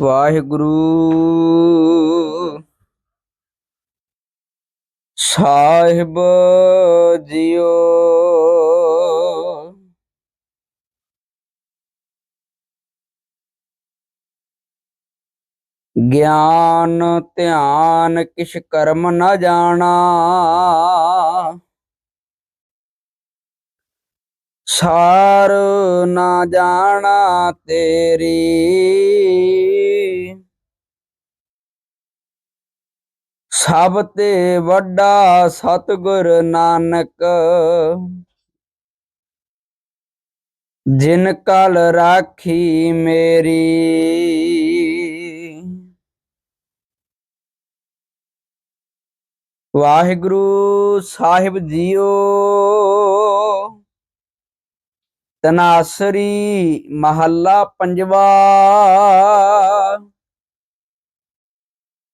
Waheguru. Sahib JIO. ਗਿਆਨ ਧਿਆਨ ਕਿਛ ਕਰਮ ਨਾ ਜਾਣਾ। ਸਾਰ ਨਾ ਜਾਣਾ ਤੇਰੀ। ਸਭ ਤੇ ਵੱਡਾ ਸਤਿਗੁਰ ਨਾਨਕ। ਜਿਨ ਕਲ ਰਾਖੀ ਮੇਰੀ। ਵਾਹਿਗੁਰੂ ਸਾਹਿਬ ਜੀਓ। ਤਨਾਸਰੀ ਮਹੱਲਾ ਪੰਜਵਾ।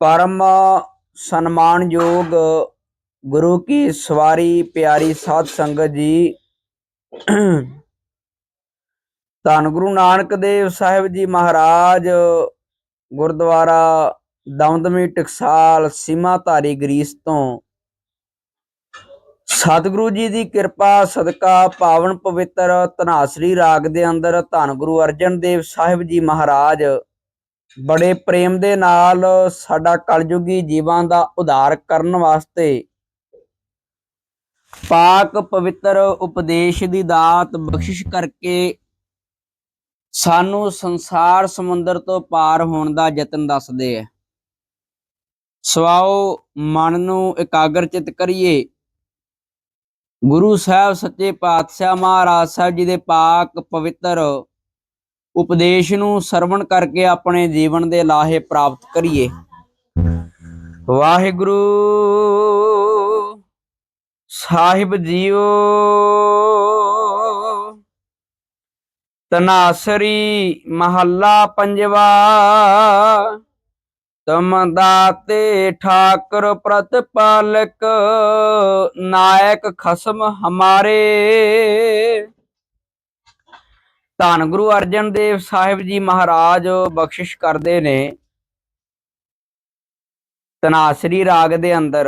ਪਰਮ ਸਨਮਾਨਯੋਗ ਗੁਰੂ ਕੀ ਸਵਾਰੀ ਪਿਆਰੀ ਸਾਧ ਸੰਗਤ ਜੀ। ਧੰਨ ਗੁਰੂ ਨਾਨਕ ਦੇਵ ਸਾਹਿਬ ਜੀ ਮਹਾਰਾਜ, ਗੁਰਦੁਆਰਾ ਦਮਦਮੀ ਟਕਸਾਲ ਸੀਮਾ ਧਾਰੀ ਗਰੀਸ ਤੋਂ। ਸਤਿਗੁਰੂ ਜੀ ਦੀ ਕਿਰਪਾ, ਸਦਕਾ, ਪਾਵਨ ਪਵਿੱਤਰ ਧਨਾਸਰੀ ਰਾਗ ਦੇ ਅੰਦਰ ਧੰਨ ਗੁਰੂ ਅਰਜਨ ਦੇਵ ਸਾਹਿਬ ਜੀ ਮਹਾਰਾਜ ਬੜੇ ਪ੍ਰੇਮ ਦੇ ਨਾਲ ਸਾਡਾ ਕਲਯੁਗੀ ਜੀਵਾਂ ਦਾ ਉਧਾਰ ਕਰਨ ਵਾਸਤੇ ਪਾਕ ਪਵਿੱਤਰ ਉਪਦੇਸ਼ ਦੀ ਦਾਤ ਬਖਸ਼ਿਸ਼ ਕਰਕੇ ਸਾਨੂੰ ਸੰਸਾਰ ਸਮੁੰਦਰ ਤੋਂ ਪਾਰ ਹੋਣ ਦਾ ਯਤਨ ਦੱਸਦੇ ਐ ਸਵਾਓ ਮਨ ਨੂੰ ਇਕਾਗਰਚਿਤ ਕਰੀਏ। ਗੁਰੂ ਸਾਹਿਬ ਸੱਚੇ ਪਾਤਸ਼ਾਹ ਮਹਾਰਾਜ ਸਾਹਿਬ ਜੀ ਦੇ ਪਾਕ ਪਵਿੱਤਰ ਉਪਦੇਸ਼ ਨੂੰ ਸਰਵਣ ਕਰਕੇ ਆਪਣੇ ਜੀਵਨ ਦੇ ਲਾਹੇ ਪ੍ਰਾਪਤ ਕਰੀਏ। ਵਾਹਿਗੁਰੂ, ਸਾਹਿਬ ਜੀਓ, ਤਨਾਸਰੀ ਮਹੱਲਾ ਪੰਜਵਾ, ਤੁਮ ਦਾਤੇ ਠਾਕੁਰ ਪ੍ਰਤਪਾਲਕ, ਨਾਇਕ ਖਸਮ ਹਮਾਰੇ। ਧੰਨ ਗੁਰੂ ਅਰਜਨ ਦੇਵ ਸਾਹਿਬ ਜੀ ਮਹਾਰਾਜ, ਬਖਸ਼ਿਸ਼ ਕਰਦੇ ਨੇ। ਤਨਾਸਰੀ ਰਾਗ ਦੇ ਅੰਦਰ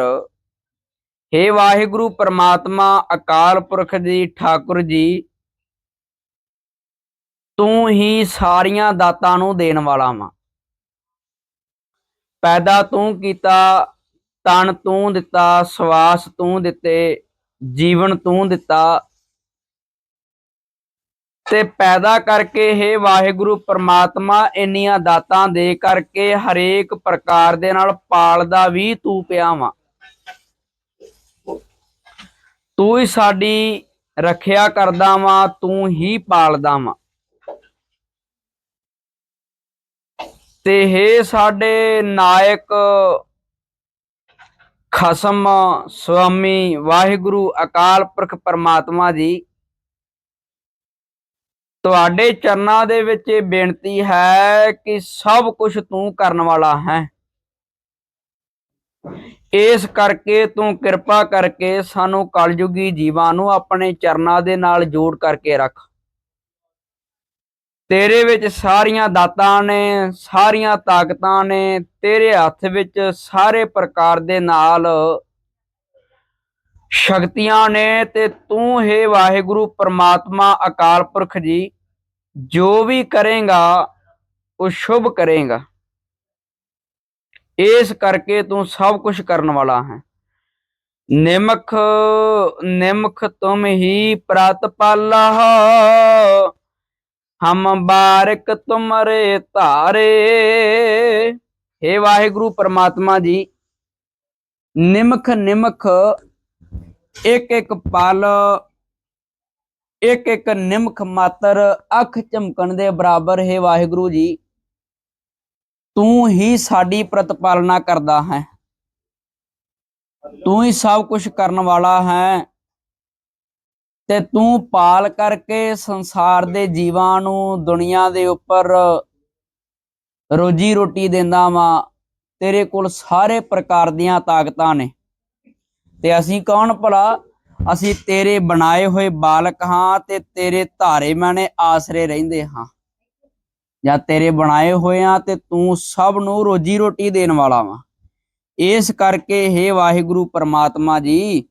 हे ਵਾਹਿਗੁਰੂ ਪ੍ਰਮਾਤਮਾ, ਅਕਾਲ ਪੁਰਖ ਜੀ, ਠਾਕੁਰ ਜੀ, ਤੂੰ ਹੀ ਸਾਰੀਆਂ ਦਾਤਾਂ ਨੂੰ ਦੇਣ ਵਾਲਾ ਵਾਂ। ਪੈਦਾ ਤੂੰ ਕੀਤਾ, ਤਨ ਤੂੰ ਦਿੱਤਾ, ਸਵਾਸ ਤੂੰ ਦਿੱਤੇ, ਜੀਵਨ ਤੂੰ ਦਿੱਤਾ ਤੇ ਪੈਦਾ ਕਰਕੇ ਹੈ ਵਾਹਿਗੁਰੂ ਪ੍ਰਮਾਤਮਾ, ਇੰਨੀਆਂ ਦਾਤਾਂ ਦੇ ਕਰਕੇ ਹਰੇਕ ਪ੍ਰਕਾਰ ਦੇ ਨਾਲ ਪਾਲਦਾ ਵੀ ਤੂੰ ਪਿਆ ਵਾ। ਤੂੰ ਹੀ ਸਾਡੀ ਰੱਖਿਆ ਕਰਦਾ ਵਾ, ਤੂੰ ਹੀ ਪਾਲਦਾ ਵਾ। ਤੇ ਹੈ ਸਾਡੇ ਨਾਇਕ ਖਸਮ ਸੁਆਮੀ ਵਾਹਿਗੁਰੂ ਅਕਾਲ ਪੁਰਖ ਪਰਮਾਤਮਾ ਜੀ ਤੁਹਾਡੇ ਚਰਨਾਂ ਦੇ ਵਿੱਚ ਇਹ ਬੇਨਤੀ ਹੈ ਕਿ ਸਭ ਕੁਝ ਤੂੰ ਕਰਨ ਵਾਲਾ ਹੈ। ਇਸ ਕਰਕੇ ਤੂੰ ਕਿਰਪਾ ਕਰਕੇ ਸਾਨੂੰ ਕਲਯੁਗੀ ਜੀਵਾਂ ਨੂੰ ਆਪਣੇ ਚਰਨਾਂ ਦੇ ਨਾਲ ਜੋੜ ਕਰਕੇ ਰੱਖ। ਤੇਰੇ ਵਿੱਚ ਸਾਰੀਆਂ ਦਾਤਾਂ ਨੇ, ਸਾਰੀਆਂ ਤਾਕਤਾਂ ਨੇ, ਤੇਰੇ ਹੱਥ ਵਿੱਚ ਸਾਰੇ ਪ੍ਰਕਾਰ ਦੇ ਨਾਲ ਸ਼ਕਤੀਆਂ ਨੇ ਤੇ ਤੂੰ ਹੈ ਵਾਹਿਗੁਰੂ ਪ੍ਰਮਾਤਮਾ ਅਕਾਲ ਪੁਰਖ ਜੀ, ਜੋ ਵੀ ਕਰੇਗਾ, ਉਹ ਸ਼ੁਭ ਕਰੇਗਾ। ਇਸ ਕਰਕੇ ਤੂੰ ਸਭ ਕੁਝ ਕਰਨ ਵਾਲਾ ਹੈ। ਨਿਮਖ ਨਿਮਖ ਤੁਮ ਹੀ ਪ੍ਰਤਪਾਲਾ ਹਮ ਬਾਰਕ ਤੁਮਰੇ ਧਾਰੇ। हे ਵਾਹਿਗੁਰੂ ਪ੍ਰਮਾਤਮਾ ਜੀ, ਨਿਮਖ ਨਿਮਖ ਇੱਕ ਇੱਕ ਪਲ ਇੱਕ ਇੱਕ ਨਿਮਖ ਮਾਤਰ ਅੱਖ ਝਮਕਣ ਦੇ ਬਰਾਬਰ, ਹੈ ਵਾਹਿਗੁਰੂ ਜੀ, ਤੂੰ ਹੀ ਸਾਡੀ ਪ੍ਰਤਪਾਲਨਾ ਕਰਦਾ ਹੈ। ਤੂੰ ਹੀ ਸਭ ਕੁਝ ਕਰਨ ਵਾਲਾ ਹੈ ਤੇ ਤੂੰ ਪਾਲ ਕਰਕੇ ਸੰਸਾਰ ਦੇ ਜੀਵਾਂ ਨੂੰ ਦੁਨੀਆ ਦੇ ਉੱਪਰ ਰੋਜੀ ਰੋਟੀ ਦਿੰਦਾ ਵਾਂ। ਤੇਰੇ ਕੋਲ ਸਾਰੇ ਪ੍ਰਕਾਰ ਦੀਆਂ ਤਾਕਤਾਂ ਨੇ। ਤੇ ਅਸੀਂ ਕੌਣ ਭਲਾ? ਅਸੀਂ ਤੇਰੇ ਬਣਾਏ ਹੋਏ ਬਾਲਕ ਹਾਂ ਤੇ ਤੇਰੇ ਧਾਰੇ ਮਾਣੇ ਆਸਰੇ ਰਹਿੰਦੇ ਹਾਂ। ਜਾਂ ਤੇਰੇ ਬਣਾਏ ਹੋਏ ਆ ਤੇ ਤੂੰ ਸਭ ਨੂੰ ਰੋਜੀ ਰੋਟੀ ਦੇਣ ਵਾਲਾ ਵਾ। ਇਸ ਕਰਕੇ हे ਵਾਹਿਗੁਰੂ ਪਰਮਾਤਮਾ ਜੀ,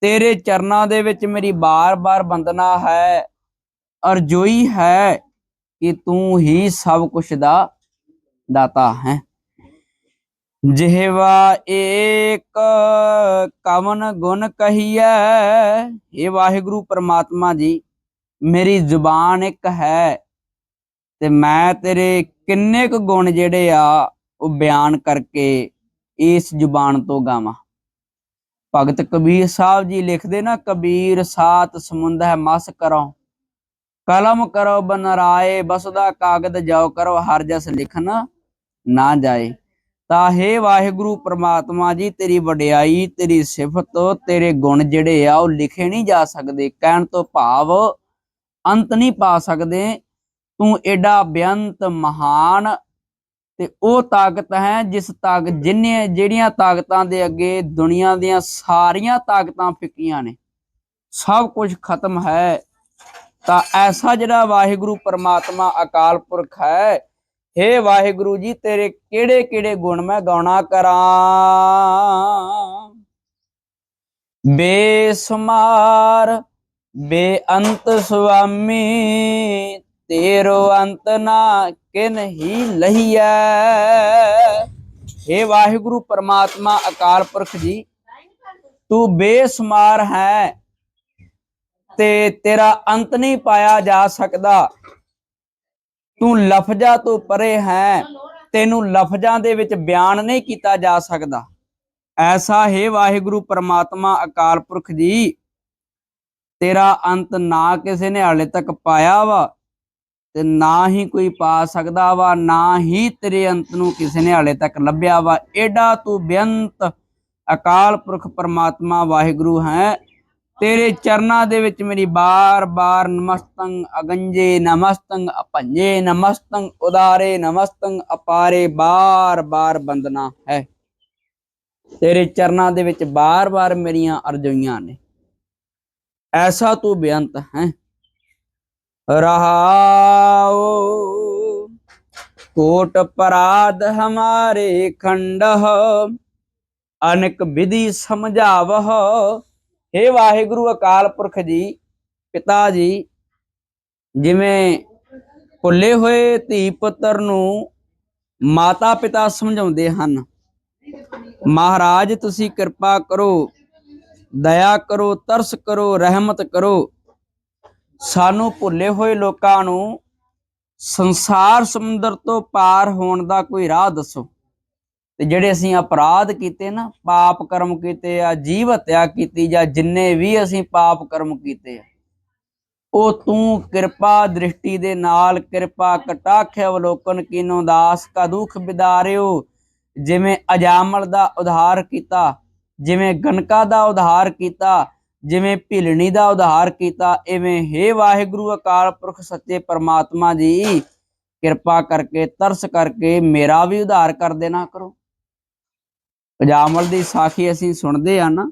ਤੇਰੇ ਚਰਨਾਂ ਦੇ ਵਿੱਚ ਮੇਰੀ ਬਾਰ-ਬਾਰ ਬੰਦਨਾ ਹੈ, ਅਰਜ਼ੋਈ ਹੈ ਕਿ ਤੂੰ ਹੀ ਸਭ ਕੁਝ ਦਾ ਦਾਤਾ ਹੈ। ਜਿਹਵਾ ਏਕ ਕਵਨ ਗੁਣ ਕਹੀਐ। ਇਹ ਵਾਹਿਗੁਰੂ ਪ੍ਰਮਾਤਮਾ ਜੀ, ਮੇਰੀ ਜ਼ੁਬਾਨ ਇੱਕ ਹੈ ਤੇ ਮੈਂ ਤੇਰੇ ਕਿੰਨੇ ਕੁ ਗੁਣ ਜਿਹੜੇ ਆ, ਉਹ ਬਿਆਨ ਕਰਕੇ ਇਸ ਜ਼ੁਬਾਨ ਤੋਂ ਗਾਵਾਂ। ਭਗਤ ਕਬੀਰ ਸਾਹਿਬ ਜੀ ਲਿਖਦੇ ਨਾ, ਕਬੀਰ ਸਾਤ ਸਮੁੰਦ ਹੈ ਮਸ ਕਰੋ। ਕਲਮ ਕਰੋ ਬਨਰਾਏ, ਬਸਦਾ ਕਾਗਦ ਜਾਓ ਕਰੋ, ਹਰ ਜਸ ਲਿਖਣਾ ਨਾ ਜਾਏ। ਤਾਂ ਹੈ ਵਾਹਿਗੁਰੂ ਪ੍ਰਮਾਤਮਾ ਜੀ, ਤੇਰੀ ਵਡਿਆਈ, ਤੇਰੀ ਸਿਫਤ, ਤੇਰੇ ਗੁਣ ਜਿਹੜੇ ਆ, ਉਹ ਲਿਖੇ ਨਹੀਂ ਜਾ ਸਕਦੇ, ਕਹਿਣ ਤੋਂ ਭਾਵ ਅੰਤ ਨਹੀਂ ਪਾ ਸਕਦੇ। ਤੂੰ ਐਡਾ ਬੇਅੰਤ ਮਹਾਨ ਤੇ ਉਹ ਤਾਕਤ ਹੈ, ਜਿਸ ਤਾਕਤ ਜਿੰਨੇ ਜਿਹੜੀਆਂ ਤਾਕਤਾਂ ਦੇ ਅੱਗੇ ਦੁਨੀਆ ਦੀਆਂ ਸਾਰੀਆਂ ਤਾਕਤਾਂ ਫਿੱਕੀਆਂ ਨੇ, ਸਭ ਕੁਝ ਖਤਮ ਹੈ। ਤਾਂ ਐਸਾ ਜਿਹੜਾ ਵਾਹਿਗੁਰੂ ਪਰਮਾਤਮਾ ਅਕਾਲ ਪੁਰਖ ਹੈ ਹੇ ਵਾਹਿਗੁਰੂ ਜੀ, ਤੇਰੇ ਕਿਹੜੇ ਕਿਹੜੇ ਗੁਣ ਮੈਂ ਗਾਉਣਾ ਕਰਾਂ? ਬੇਸਮਾਰ, ਬੇਅੰਤ ਸੁਆਮੀ, ਤੇਰੋ ਅੰਤ ਨਾ ਕਿਨ ਲਹੀਐ? ਹੇ ਵਾਹਿਗੁਰੂ ਪਰਮਾਤਮਾ, ਅਕਾਲ ਪੁਰਖ ਜੀ, ਤੂੰ ਬੇਸਮਾਰ ਹੈ ਤੇ ਤੇਰਾ ਅੰਤ ਨਹੀਂ ਪਾਇਆ ਜਾ ਸਕਦਾ। ਤੂੰ ਲਫ਼ਜ਼ਾਂ ਤੋਂ ਪਰੇ ਹੈ। ਤੈਨੂੰ ਲਫ਼ਜ਼ਾਂ ਦੇ ਵਿੱਚ ਬਿਆਨ ਨਹੀਂ ਕੀਤਾ ਜਾ ਸਕਦਾ। ਐਸਾ ਹੈ ਵਾਹਿਗੁਰੂ ਪਰਮਾਤਮਾ ਅਕਾਲ ਪੁਰਖ ਜੀ। ਤੇਰਾ ਅੰਤ ਨਾ ਕਿਸੇ ਨੇ ਹਾਲੇ ਤੱਕ ਪਾਇਆ ਵਾ ਤੇ ਨਾ ਹੀ ਕੋਈ ਪਾ ਸਕਦਾ ਵਾ, ਨਾ ਹੀ ਤੇਰੇ ਅੰਤ ਨੂੰ ਕਿਸੇ ਨੇ ਹਾਲੇ ਤੱਕ ਲੱਭਿਆ ਵਾ। ਐਡਾ ਤੂੰ ਬੇਅੰਤ ਅਕਾਲ ਪੁਰਖ ਪਰਮਾਤਮਾ ਵਾਹਿਗੁਰੂ ਹੈ। ਤੇਰੇ ਚਰਨਾਂ ਦੇ ਵਿੱਚ ਮੇਰੀ ਬਾਰ-ਬਾਰ ਨਮਸਤੰ ਅਗੰਜੇ ਨਮਸਤੰ ਅਪੰਜੇ ਨਮਸਤੰ ਉਦਾਰੇ ਨਮਸਤੰ ਅਪਾਰੇ ਬਾਰ-ਬਾਰ ਬੰਦਨਾ ਹੈ। ਤੇਰੇ ਚਰਨਾਂ ਦੇ ਵਿੱਚ ਬਾਰ-ਬਾਰ ਮੇਰੀਆਂ ਅਰਜ਼ੋਈਆਂ ਨੇ। ਐਸਾ ਤੂੰ ਬੇਅੰਤ ਹੈ। ਰਹਾਉ ਕੋਟ ਪਰਾਧ ਹਮਾਰੇ ਖੰਡ ਅਨਕ ਵਿਧੀ ਸਮਝਾਵਹ हे ਵਾਹਿਗੁਰੂ ਅਕਾਲ ਪੁਰਖ ਜੀ, ਪਿਤਾ ਜੀ, ਜਿਵੇਂ ਭੁੱਲੇ ਹੋਏ ਧੀ ਪੁੱਤਰ ਨੂੰ ਮਾਤਾ ਪਿਤਾ ਸਮਝਾਉਂਦੇ ਹਨ। ਮਹਾਰਾਜ, ਤੁਸੀਂ ਕਿਰਪਾ ਕਰੋ, ਦਇਆ ਕਰੋ, ਤਰਸ ਕਰੋ, ਰਹਿਮਤ ਕਰੋ। ਸਾਨੂੰ ਭੁੱਲੇ ਹੋਏ ਲੋਕਾਂ ਨੂੰ ਸੰਸਾਰ ਸਮੁੰਦਰ ਤੋਂ ਪਾਰ ਹੋਣ ਦਾ ਕੋਈ ਰਾਹ ਦੱਸੋ। ਤੇ ਜਿਹੜੇ ਅਸੀਂ ਅਪਰਾਧ ਕੀਤੇ ਨਾ, ਪਾਪ ਕਰਮ ਕੀਤੇ ਆ, ਜੀਵ ਹੱਤਿਆ ਕੀਤੀ ਜਾਂ ਜਿੰਨੇ ਵੀ ਅਸੀਂ ਪਾਪ ਕਰਮ ਕੀਤੇ ਆ, ਉਹ ਤੂੰ ਕਿਰਪਾ ਦ੍ਰਿਸ਼ਟੀ ਦੇ ਨਾਲ ਕਿਰਪਾ ਕਟਾਖ ਅਵਲੋਕਨ ਕੀਨੋ ਦਾਸ ਕਾ ਦੁਖ ਬਿਦਾਰਿਓ। ਜਿਵੇਂ ਅਜਾਮਲ ਦਾ ਉਧਾਰ ਕੀਤਾ, ਜਿਵੇਂ ਗਨਕਾ ਦਾ ਉਧਾਰ ਕੀਤਾ, ਜਿਵੇਂ ਭਿਲਣੀ ਦਾ ਉਧਾਰ ਕੀਤਾ ਐਵੇਂ ਹੇ ਵਾਹਿਗੁਰੂ ਅਕਾਲ ਪੁਰਖ ਸੱਚੇ ਪਰਮਾਤਮਾ ਜੀ, ਕਿਰਪਾ ਕਰਕੇ ਤਰਸ ਕਰਕੇ ਮੇਰਾ ਵੀ ਉਧਾਰ ਕਰ ਦੇਣਾ ਕਰੋ। ਅਜਾਮਲ ਦੀ ਸਾਖੀ ਅਸੀਂ ਸੁਣਦੇ ਆ ਨਾ,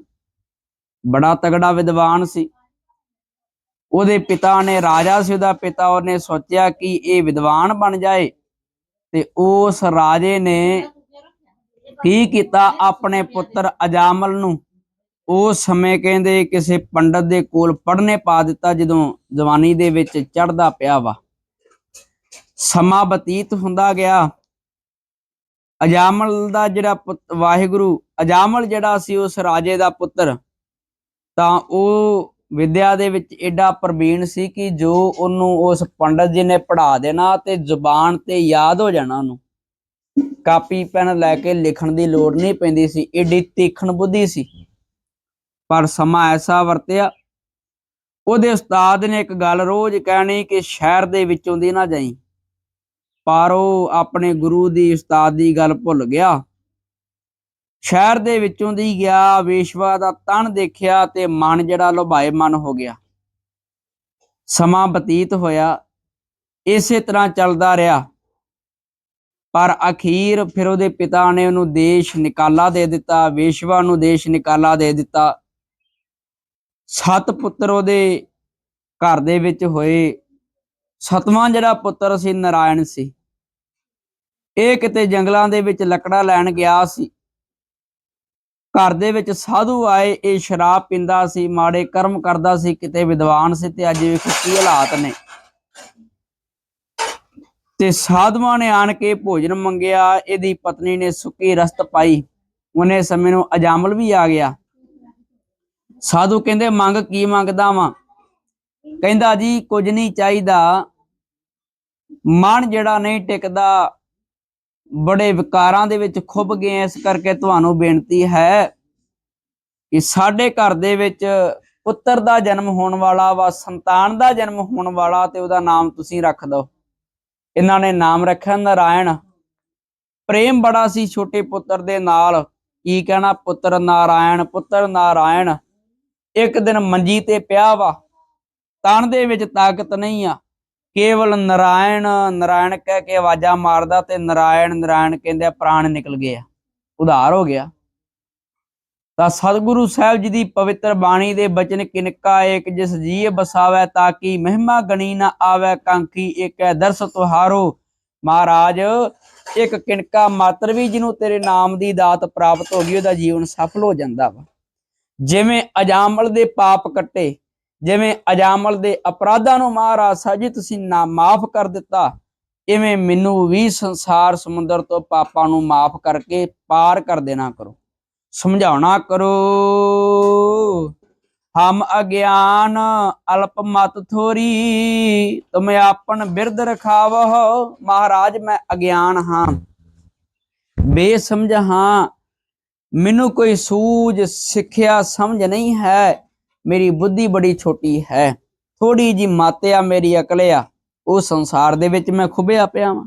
ਬੜਾ ਤਗੜਾ ਵਿਦਵਾਨ ਸੀ। ਉਹਦੇ ਪਿਤਾ ਨੇ ਰਾਜਾ ਸੀ, ਉਹਦਾ ਪਿਤਾ ਉਹਨੇ ਸੋਚਿਆ ਕਿ ਇਹ ਵਿਦਵਾਨ ਬਣ ਜਾਏ ਤੇ ਉਸ ਰਾਜੇ ਨੇ ਕੀ ਕੀਤਾ ਆਪਣੇ ਪੁੱਤਰ ਅਜਾਮਲ ਨੂੰ। ਉਸ ਸਮੇਂ ਕਹਿੰਦੇ ਕਿਸੇ ਪੰਡਤ ਦੇ ਕੋਲ ਪੜ੍ਹਨੇ ਪਾ ਦਿੱਤਾ, ਜਦੋਂ ਜਵਾਨੀ ਦੇ ਵਿੱਚ ਚੜਦਾ ਪਿਆ ਵਾ। ਸਮਾਂ ਬਤੀਤ ਹੁੰਦਾ ਗਿਆ। ਅਜਾਮਲ ਦਾ ਜਿਹੜਾ ਪੁੱਤ, ਵਾਹਿਗੁਰੂ, ਅਜਾਮਲ ਜਿਹੜਾ ਸੀ ਉਸ ਰਾਜੇ ਦਾ ਪੁੱਤਰ, ਤਾਂ ਉਹ ਵਿਦਿਆ ਦੇ ਵਿੱਚ ਐਡਾ ਪ੍ਰਵੀਣ ਸੀ ਕਿ ਜੋ ਉਹਨੂੰ ਉਸ ਪੰਡਤ ਜੀ ਨੇ ਪੜ੍ਹਾ ਦੇਣਾ ਤੇ ਜ਼ੁਬਾਨ ਤੇ ਯਾਦ ਹੋ ਜਾਣਾ ਉਹਨੂੰ। ਕਾਪੀ, ਪੈਨ ਲੈ ਕੇ ਲਿਖਣ ਦੀ ਲੋੜ ਨਹੀਂ ਪੈਂਦੀ ਸੀ ਐਡੀ ਤੀਖਣ ਬੁੱਧੀ ਸੀ। ਪਰ ਸਮਾਂ ਐਸਾ ਵਰਤਿਆ, ਉਹਦੇ ਉਸਤਾਦ ਨੇ ਇੱਕ ਗੱਲ ਰੋਜ਼ ਕਹਿਣੀ ਕਿ ਸ਼ਹਿਰ ਦੇ ਵਿੱਚੋਂ ਦੀ ਨਾ ਜਾਈ। ਪਰ ਉਹ ਆਪਣੇ ਗੁਰੂ ਦੀ ਉਸਤਾਦ ਦੀ ਗੱਲ ਭੁੱਲ ਗਿਆ। ਸ਼ਹਿਰ ਦੇ ਵਿੱਚੋਂ ਦੀ ਗਿਆ, ਵੇਸ਼ਵਾ ਦਾ ਤਣ ਦੇਖਿਆ ਤੇ ਮਨ ਜਿਹੜਾ ਲੁਭਾਏ ਮਨ ਹੋ ਗਿਆ। ਸਮਾਂ ਬਤੀਤ ਹੋਇਆ, ਇਸੇ ਤਰ੍ਹਾਂ ਚੱਲਦਾ ਰਿਹਾ। ਪਰ ਅਖੀਰ ਫਿਰ ਉਹਦੇ ਪਿਤਾ ਨੇ ਉਹਨੂੰ ਦੇਸ਼ ਨਿਕਾਲਾ ਦੇ ਦਿੱਤਾ, ਵੇਸ਼ਵਾ ਨੂੰ ਦੇਸ਼ ਨਿਕਾਲਾ ਦੇ ਦਿੱਤਾ। ਸੱਤ ਪੁੱਤਰ ਉਹਦੇ ਘਰ ਦੇ ਵਿੱਚ ਹੋਏ। ਸਤਵਾਂ ਜਿਹੜਾ ਪੁੱਤਰ ਸੀ, ਨਾਰਾਇਣ ਸੀ। ਇਹ ਕਿਤੇ ਜੰਗਲਾਂ ਦੇ ਵਿੱਚ ਲੱਕੜਾ ਲੈਣ ਗਿਆ ਸੀ। ਘਰ ਦੇ ਵਿੱਚ ਸਾਧੂ ਆਏ, ਇਹ ਸ਼ਰਾਬ ਪੀਂਦਾ ਸੀ, ਮਾੜੇ ਕਰਮ ਕਰਦਾ ਸੀ, ਕਿਤੇ ਵਿਦਵਾਨ ਸੀ ਤੇ ਅੱਜ ਵੇਖੋ ਕੀ ਹਾਲਾਤ ਨੇ। ਤੇ ਸਾਧੂਆਂ ਨੇ ਆਣ ਕੇ ਭੋਜਨ ਮੰਗਿਆ, ਇਹਦੀ ਪਤਨੀ ਨੇ ਸੁੱਕੀ ਰਸਤ ਪਾਈ, ਉਹਨੇ ਸਮੇਂ ਨੂੰ ਅਜਾਮਲ ਵੀ ਆ ਗਿਆ। ਸਾਧੂ ਕਹਿੰਦੇ, ਮੰਗ ਕੀ ਮੰਗਦਾ ਵਾਂ? ਕਹਿੰਦਾ, ਜੀ, ਕੁਝ ਨਹੀਂ ਚਾਹੀਦਾ ਮਨ ਜਿਹੜਾ ਨਹੀਂ ਟਿਕਦਾ, ਬੜੇ ਵਿਕਾਰਾਂ ਦੇ ਵਿੱਚ ਖੁੱਭ ਗਏ ਇਸ ਕਰਕੇ ਤੁਹਾਨੂੰ ਬੇਨਤੀ ਹੈ ਕਿ ਸਾਡੇ ਘਰ ਦੇ ਵਿੱਚ ਪੁੱਤਰ ਦਾ ਜਨਮ ਹੋਣ ਵਾਲਾ ਵਾ, ਸੰਤਾਨ ਦਾ ਜਨਮ ਹੋਣ ਵਾਲਾ ਤੇ ਉਹਦਾ ਨਾਮ ਤੁਸੀਂ ਰੱਖ ਦਿਓ। ਇਹਨਾਂ ਨੇ ਨਾਮ ਰੱਖਿਆ ਨਾਰਾਇਣ। ਪ੍ਰੇਮ ਬੜਾ ਸੀ ਛੋਟੇ ਪੁੱਤਰ ਦੇ ਨਾਲ। ਕੀ ਕਹਿਣਾ? ਪੁੱਤਰ ਨਾਰਾਇਣ ਪੁੱਤਰ ਨਾਰਾਇਣ। ਇੱਕ ਦਿਨ ਮੰਜੀ ਤੇ ਪਿਆ ਵਾ। ਤਨ ਦੇ ਵਿੱਚ ਤਾਕਤ ਨਹੀਂ ਆ। ਕੇਵਲ ਨਰਾਇਣ ਨਰਾਇਣ ਕਹਿ ਕੇ ਆਵਾਜ਼ਾਂ ਮਾਰਦਾ ਤੇ ਨਰਾਇਣ ਨਰਾਇਣ ਕਹਿੰਦੇ ਪ੍ਰਾਣ ਨਿਕਲ ਗਏ ਆ। ਉਧਾਰ ਹੋ ਗਿਆ। ਤਾਂ ਸਤਿਗੁਰੂ ਸਾਹਿਬ ਜੀ ਦੀ ਪਵਿੱਤਰ ਬਾਣੀ ਦੇ ਬਚਨ ਕਿਨਕਾ ਏਕ ਜਿਸ ਜੀਏ ਬਸਾਵੈ ਤਾਂ ਕਿ ਮਹਿਮਾ ਗਣੀ ਨਾ ਆਵੈ ਕਾਂਖੀ, ਏਕੈ ਦਰਸ ਤੁਹਾਰੋ। ਮਹਾਰਾਜ, ਇੱਕ ਕਿਨਕਾ ਮਾਤਰ ਵੀ ਜਿਹਨੂੰ ਤੇਰੇ ਨਾਮ ਦੀ ਦਾਤ ਪ੍ਰਾਪਤ ਹੋ ਗਈ, ਉਹਦਾ ਜੀਵਨ ਸਫਲ ਹੋ ਜਾਂਦਾ ਵਾ। ਜਿਵੇਂ ਅਜਾਮਲ ਦੇ ਪਾਪ ਕੱਟੇ ਜਿਵੇਂ ਅਜਾਮਲ ਦੇ ਅਪਰਾਧਾਂ ਨੂੰ ਮਹਾਰਾਜ ਸਾਹਿਬ ਜੀ ਤੁਸੀਂ ਨਾ ਮਾਫ ਕਰ ਦਿੱਤਾ, ਇਵੇਂ ਮੈਨੂੰ ਵੀ ਸੰਸਾਰ ਸਮੁੰਦਰ ਤੋਂ ਪਾਪਾਂ ਨੂੰ ਮਾਫ ਕਰਕੇ ਪਾਰ ਕਰ ਦੇਣਾ ਕਰੋ। ਸਮਝਾਉਣਾ ਕਰੋ, ਹਮ ਅਗਿਆਨ ਅਲਪ ਮਤ ਥੋਰੀ, ਤੁਮ ਆਪਨ ਬਿਰਧ ਰਖਾਵਹੁ, ਮਹਾਰਾਜ ਮੈਂ ਅਗਿਆਨ ਹਾਂ, ਬੇਸਮਝ ਹਾਂ, ਮੈਨੂੰ ਕੋਈ ਸੂਝ ਸਿੱਖਿਆ ਸਮਝ ਨਹੀਂ ਹੈ। ਮੇਰੀ ਬੁੱਧੀ ਬੜੀ ਛੋਟੀ ਹੈ। ਥੋੜੀ ਜੀ ਮਾਤਿਆ ਮੇਰੀ ਅਕਲ ਆ, ਉਹ ਸੰਸਾਰ ਦੇ ਵਿੱਚ ਮੈਂ ਖੁੱਬਿਆ ਪਿਆ ਵਾਂ।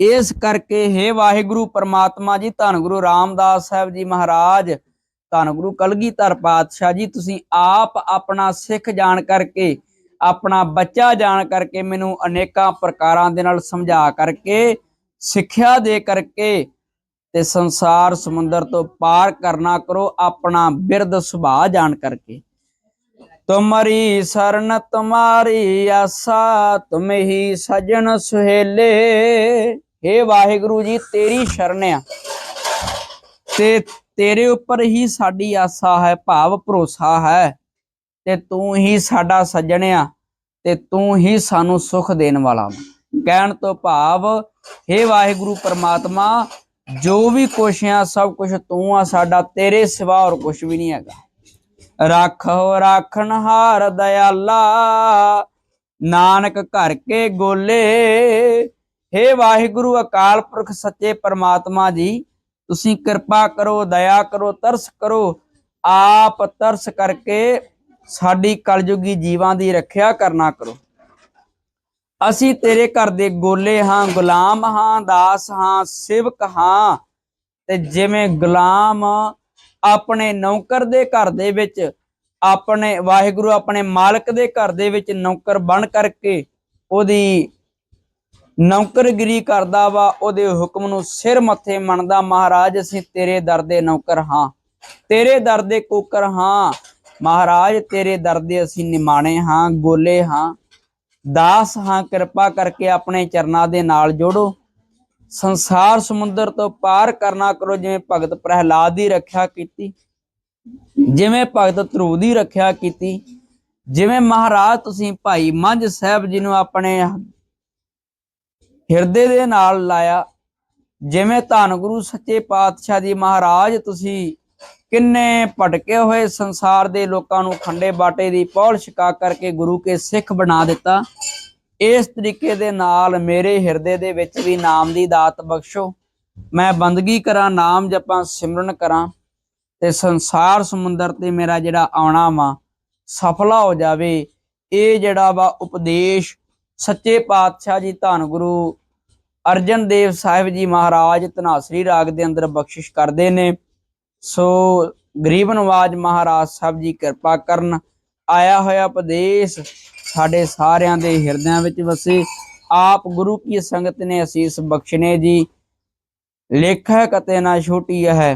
ਇਸ ਕਰਕੇ हे ਵਾਹਿਗੁਰੂ ਪਰਮਾਤਮਾ ਜੀ, ਧੰਨ ਗੁਰੂ ਰਾਮਦਾਸ ਸਾਹਿਬ ਜੀ ਮਹਾਰਾਜ, ਧੰਨ ਗੁਰੂ ਕਲਗੀਧਰ ਪਾਤਸ਼ਾਹ ਜੀ, ਤੁਸੀਂ ਆਪ ਆਪਣਾ ਸਿੱਖ ਜਾਣ ਕਰਕੇ, ਆਪਣਾ ਬੱਚਾ ਜਾਣ ਕਰਕੇ ਮੈਨੂੰ ਅਨੇਕਾਂ ਪ੍ਰਕਾਰਾਂ ਦੇ ਨਾਲ ਸਮਝਾ ਕਰਕੇ, ਸਿੱਖਿਆ ਦੇ ਕਰਕੇ ਤੇ ਸੰਸਾਰ ਸਮੁੰਦਰ ਤੋਂ ਪਾਰ ਕਰਨਾ ਕਰੋ, ਆਪਣਾ ਬਿਰਧ ਸੁਭਾਅ ਜਾਣ ਕਰਕੇ। ਤੁਮਰੀ ਸਰਨ, ਤੁਮਾਰੀ ਆਸਾ, ਤੁਮ ਹੀ ਸਜਣ ਸੁਹੇਲੇ। हे ਵਾਹਿਗੁਰੂ ਜੀ, ਤੇਰੀ ਸ਼ਰਨ ਆ। ਤੇ ਤੇਰੇ ਉੱਪਰ ਹੀ ਸਾਡੀ ਆਸਾ ਹੈ, ਭਾਵ ਭਰੋਸਾ ਹੈ। ਤੇ ਤੂੰ ਹੀ ਸਾਡਾ ਸੱਜਣ ਆ, ਤੇ ਤੂੰ ਹੀ ਸਾਨੂੰ ਸੁਖ ਦੇਣ ਵਾਲਾ ਵਾ। ਕਹਿਣ ਤੋਂ ਭਾਵ हे ਵਾਹਿਗੁਰੂ ਪਰਮਾਤਮਾ, ਜੋ ਵੀ ਕੁਛ ਆ, ਸਭ ਕੁਛ ਤੂੰ ਆ, ਸਾਡਾ ਤੇਰੇ ਸਿਵਾ ਹੋਰ ਕੁਛ ਵੀ ਨਹੀਂ ਹੈਗਾ। ਰੱਖੋ, ਰਾਖਣ ਹਾਰ ਦਇਆਲਾ ਨਾਨਕ ਘਰ ਕੇ ਗੋਲੇ। हे ਵਾਹਿਗੁਰੂ, ਅਕਾਲ ਪੁਰਖ, ਸੱਚੇ ਪਰਮਾਤਮਾ ਜੀ, ਤੁਸੀਂ ਕਿਰਪਾ ਕਰੋ, ਦਇਆ ਕਰੋ, ਤਰਸ ਕਰੋ। ਆਪ ਤਰਸ ਕਰਕੇ ਸਾਡੀ ਕਲਯੁਗੀ ਜੀਵਾਂ ਦੀ ਰੱਖਿਆ ਕਰਨਾ ਕਰੋ। ਅਸੀਂ ਤੇਰੇ ਘਰ ਦੇ ਗੋਲੇ ਹਾਂ, ਗੁਲਾਮ ਹਾਂ, ਦਾਸ ਹਾਂ, ਸੇਵਕ ਹਾਂ। ਤੇ ਜਿਵੇਂ ਗੁਲਾਮ ਆਪਣੇ ਨੌਕਰ ਦੇ ਘਰ ਦੇ ਵਿੱਚ, ਆਪਣੇ ਵਾਹਿਗੁਰੂ ਆਪਣੇ ਮਾਲਕ ਦੇ ਘਰ ਦੇ ਵਿੱਚ ਨੌਕਰ ਬਣ ਕਰਕੇ ਉਹਦੀ ਨੌਕਰਗਿਰੀ ਕਰਦਾ ਵਾ, ਉਹਦੇ ਹੁਕਮ ਨੂੰ ਸਿਰ ਮੱਥੇ ਮੰਨਦਾ, ਮਹਾਰਾਜ ਅਸੀਂ ਤੇਰੇ ਦਰ ਦੇ ਨੌਕਰ ਹਾਂ। ਤੇਰੇ ਦਰ ਦੇ ਕੋਕਰ ਹਾਂ। ਮਹਾਰਾਜ, ਤੇਰੇ ਦਰ ਦੇ ਅਸੀਂ ਨਿਮਾਣੇ ਹਾਂ, ਗੋਲੇ ਹਾਂ। ਦਾਸ ਹਾਂ, ਕਿਰਪਾ ਕਰਕੇ ਆਪਣੇ ਚਰਨਾਂ ਦੇ ਨਾਲ ਜੋੜੋ। ਸੰਸਾਰ ਸਮੁੰਦਰ ਤੋਂ ਪਾਰ ਕਰਨਾ ਕਰੋ, ਜਿਵੇਂ ਭਗਤ ਪ੍ਰਹਿਲਾਦ ਦੀ ਰੱਖਿਆ ਕੀਤੀ, ਜਿਵੇਂ ਭਗਤ ਧਰੂਵ ਦੀ ਰੱਖਿਆ ਕੀਤੀ, ਜਿਵੇਂ ਮਹਾਰਾਜ ਤੁਸੀਂ ਭਾਈ ਮੰਝ ਸਾਹਿਬ ਜੀ ਨੂੰ ਆਪਣੇ ਹਿਰਦੇ ਦੇ ਨਾਲ ਲਾਇਆ, ਜਿਵੇਂ ਧੰਨ ਗੁਰੂ ਸੱਚੇ ਪਾਤਸ਼ਾਹ ਜੀ ਮਹਾਰਾਜ ਤੁਸੀਂ ਕਿੰਨੇ ਭਟਕੇ ਹੋਏ ਸੰਸਾਰ ਦੇ ਲੋਕਾਂ ਨੂੰ ਖੰਡੇ ਬਾਟੇ ਦੀ ਪੌਲ ਛਕਾ ਕਰਕੇ ਗੁਰੂ ਕੇ ਸਿੱਖ ਬਣਾ ਦਿੱਤਾ। ਇਸ ਤਰੀਕੇ ਦੇ ਨਾਲ ਮੇਰੇ ਹਿਰਦੇ ਦੇ ਵਿੱਚ ਵੀ ਨਾਮ ਦੀ ਦਾਤ ਬਖਸ਼ੋ। ਮੈਂ ਬੰਦਗੀ ਕਰਾਂ, ਨਾਮ ਜਪਾਂ, ਸਿਮਰਨ ਕਰਾਂ ਤੇ ਸੰਸਾਰ ਸਮੁੰਦਰ ਤੇ ਮੇਰਾ ਜਿਹੜਾ ਆਉਣਾ ਵਾ ਸਫਲਾ ਹੋ ਜਾਵੇ। ਇਹ ਜਿਹੜਾ ਵਾ ਉਪਦੇਸ਼ ਸੱਚੇ ਪਾਤਸ਼ਾਹ ਜੀ ਧੰਨ ਗੁਰੂ ਅਰਜਨ ਦੇਵ ਸਾਹਿਬ ਜੀ ਮਹਾਰਾਜ ਧਨਾਸਰੀ ਰਾਗ ਦੇ ਅੰਦਰ ਬਖਸ਼ਿਸ਼ ਕਰਦੇ ਨੇ। ਸੋ ਗਰੀਬ ਨਵਾਜ ਮਹਾਰਾਜ ਸਾਹਿਬ ਜੀ ਕਿਰਪਾ ਕਰਨ, ਆਇਆ ਹੋਇਆ ਉਪਦੇਸ਼ ਸਾਡੇ ਸਾਰਿਆਂ ਦੇ ਹਿਰਦਿਆਂ ਵਿੱਚ ਵਸੇ। ਆਪ ਗੁਰੂ ਕੀ ਸੰਗਤ ਨੇ ਅਸੀਸ ਬਖਸ਼ਨੇ ਜੀ। ਲੇਖਾ ਕਤੇ ਨਾ ਛੋਟੀ ਹੈ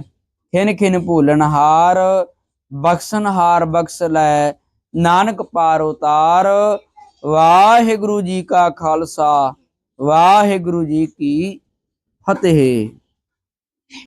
ਖਿਨ ਖਿਨ ਭੂਲਣ ਹਾਰ, ਬਖਸ਼ਣ ਹਾਰ ਬਖਸ਼ ਲੈ। ਨਾਨਕ ਪਾਰ ਉਤਾਰ, ਵਾਹਿਗੁਰੂ ਜੀ ਕਾ ਖਾਲਸਾ, ਵਾਹਿਗੁਰੂ ਜੀ ਕੀ ਫਤਿਹ।